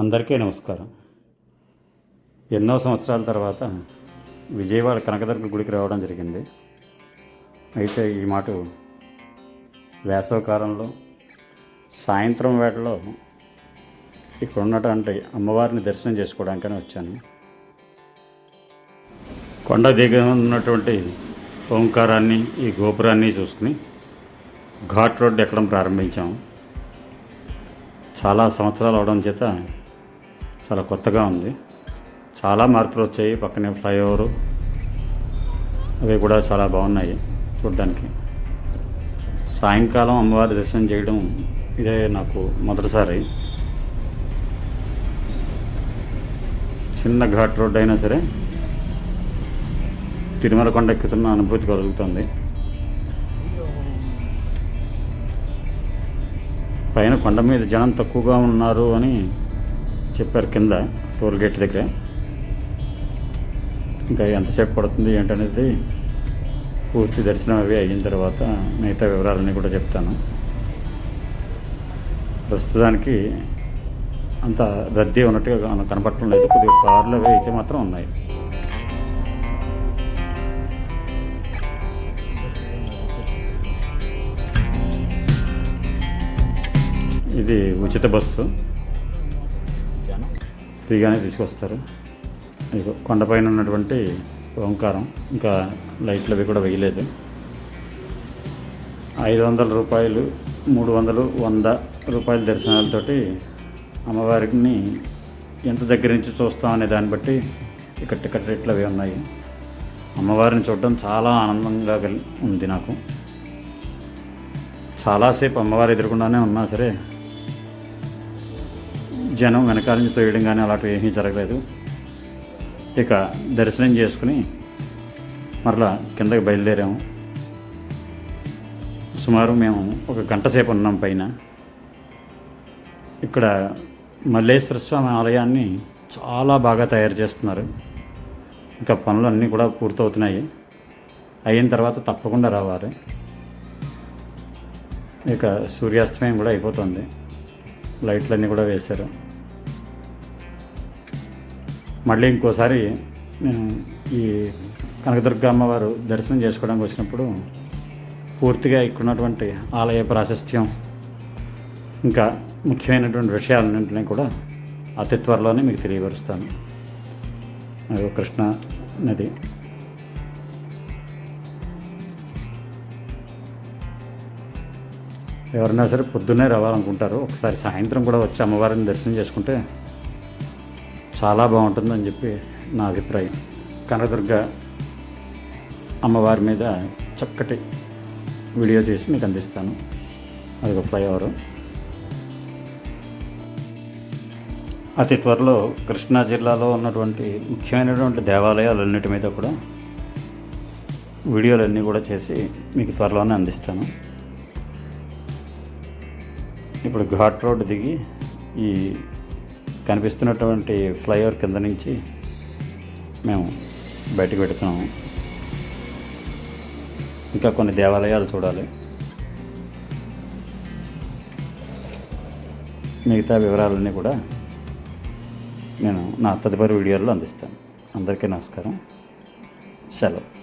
అందరికీ నమస్కారం. ఎన్నో సంవత్సరాల తర్వాత విజయవాడ కనకదుర్గ గుడికి రావడం జరిగింది. అయితే ఈ మాట వేసవకాలంలో సాయంత్రం వేళలో ఇక్కడ ఉన్నటువంటి అమ్మవారిని దర్శనం చేసుకోవడానికని వచ్చాను. కొండ దిగ ఉన్నటువంటి ఓంకారాన్ని ఈ గోపురాన్ని చూసుకుని ఘాట్ రోడ్ ఎక్కడం ప్రారంభించాము చాలా సంవత్సరాలు అవడం చేత చాలా కొత్తగా ఉంది. చాలా మార్పులు వచ్చాయి. పక్కనే ఫ్లైఓవరు. అవి కూడా చాలా బాగున్నాయి చూడడానికి. సాయంకాలం అమ్మవారి దర్శనం చేయడం ఇదే నాకు మొదటిసారి. చిన్న ఘాట్ రోడ్ అయినా సరే తిరుమల కొండ ఎక్కుతున్న అనుభూతి కలుగుతుంది. పైన కొండ మీద జనం తక్కువగా ఉన్నారు అని చెప్పారు కింద టోల్ గేట్ దగ్గర. ఇంకా ఎంతసేపు పడుతుంది ఏంటనేది పూర్తి దర్శనం అవి అయిన తర్వాత మిగతా వివరాలన్నీ కూడా చెప్తాను. ప్రస్తుతానికి అంత రద్దీ ఉన్నట్టుగా కనపడటం లేదు. కొద్దిగా కార్లు అవి అయితే మాత్రం ఉన్నాయి. ఇది ఉచిత బస్సు. ఫ్రీగానే తీసుకొస్తారు. ఇదిగో కొండపైన ఉన్నటువంటి ఓంకారం ఇంకా లైట్లు అవి కూడా వేయలేదు. ఐదు వందల రూపాయలు మూడు వందలు వంద రూపాయల దర్శనాలతోటి అమ్మవారిని ఎంత దగ్గర నుంచి చూస్తాం అనే దాన్ని బట్టి ఇక్కడ టికెట్ రేట్లు అవి ఉన్నాయి. అమ్మవారిని చూడడం చాలా ఆనందంగా ఉంది నాకు. చాలాసేపు అమ్మవారు ఎదురకుండానే ఉన్నా సరే జనం వెనకాల నుంచి తోయడం కానీ అలాంటివి ఏమీ జరగలేదు. ఇక దర్శనం చేసుకుని మరలా కిందకి బయలుదేరాము. సుమారు మేము ఒక గంట సేపు ఉన్నాం పైన. ఇక్కడ మల్లేశ్వర స్వామి ఆలయాన్ని చాలా బాగా తయారు చేస్తున్నారు. ఇంకా పనులు అన్నీ కూడా పూర్తవుతున్నాయి. అయిన తర్వాత తప్పకుండా రావాలి. ఇక సూర్యాస్తమయం కూడా అయిపోతుంది. లైట్లన్నీ కూడా వేశారు. మళ్ళీ ఇంకోసారి నేను ఈ కనకదుర్గ అమ్మవారు దర్శనం చేసుకోవడానికి వచ్చినప్పుడు పూర్తిగా ఇక్కడ ఉన్నటువంటి ఆలయ ప్రాశస్త్యం ఇంకా ముఖ్యమైనటువంటి విషయాలన్నింటినీ కూడా అతి త్వరలోనే మీకు తెలియపరుస్తాను. అది కృష్ణ నది. ఎవరైనా సరే పొద్దున్నే రావాలనుకుంటారు. ఒకసారి సాయంత్రం కూడా వచ్చి అమ్మవారిని దర్శనం చేసుకుంటే చాలా బాగుంటుందని చెప్పి నా అభిప్రాయం. కనకదుర్గ అమ్మవారి మీద చక్కటి వీడియో చేసి మీకు అందిస్తాను. అది ఒక ఫ్లైఓవర్. అతి త్వరలో కృష్ణా జిల్లాలో ఉన్నటువంటి ముఖ్యమైనటువంటి దేవాలయాలన్నిటి మీద కూడా వీడియోలన్నీ కూడా చేసి మీకు త్వరలోనే అందిస్తాను. ఇప్పుడు ఘాట్ రోడ్ దిగి ఈ కనిపిస్తున్నటువంటి ఫ్లైఓవర్ కింద నుంచి మేము బయటకు పెడుతున్నాము ఇంకా కొన్ని దేవాలయాలు చూడాలి. మిగతా వివరాలన్నీ కూడా నేను నా తదుపరి వీడియోలో అందిస్తాను. అందరికీ నమస్కారం. సెలవు.